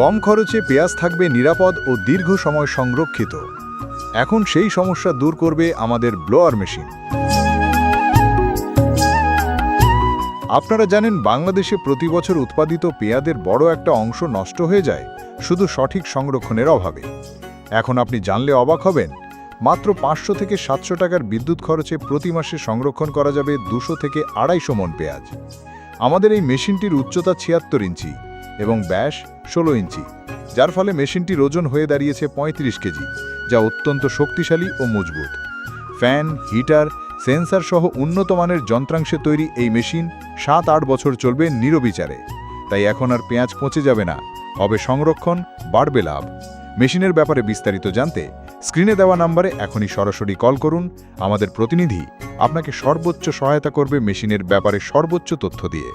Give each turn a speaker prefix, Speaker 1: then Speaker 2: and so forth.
Speaker 1: কম খরচে পেঁয়াজ থাকবে নিরাপদ ও দীর্ঘ সময় সংরক্ষিত। এখন সেই সমস্যা দূর করবে আমাদের ব্লোয়ার মেশিন। আপনারা জানেন বাংলাদেশে প্রতি বছর উৎপাদিত পেঁয়াজের বড় একটা অংশ নষ্ট হয়ে যায় শুধু সঠিক সংরক্ষণের অভাবে। এখন আপনি জানলে অবাক হবেন, মাত্র পাঁচশো থেকে সাতশো টাকার বিদ্যুৎ খরচে প্রতি মাসে সংরক্ষণ করা যাবে দুশো থেকে আড়াইশো মন পেঁয়াজ। আমাদের এই মেশিনটির উচ্চতা ছিয়াত্তর ইঞ্চি। এবং ব্যাস ষোলো ইঞ্চি, যার ফলে মেশিনটির ওজন হয়ে দাঁড়িয়েছে ৩৫ কেজি, যা অত্যন্ত শক্তিশালী ও মজবুত। ফ্যান, হিটার, সেন্সার সহ উন্নত মানের যন্ত্রাংশে তৈরি এই মেশিন সাত আট বছর চলবে নিরবিচারে। তাই এখন আর পেঁয়াজ পচে যাবে না। হবে সংরক্ষণ, বাড়বে লাভ। মেশিনের ব্যাপারে বিস্তারিত জানতে স্ক্রিনে দেওয়া নম্বরে এখনই সরাসরি কল করুন। আমাদের প্রতিনিধি আপনাকে সর্বোচ্চ সহায়তা করবে মেশিনের ব্যাপারে সর্বোচ্চ তথ্য দিয়ে।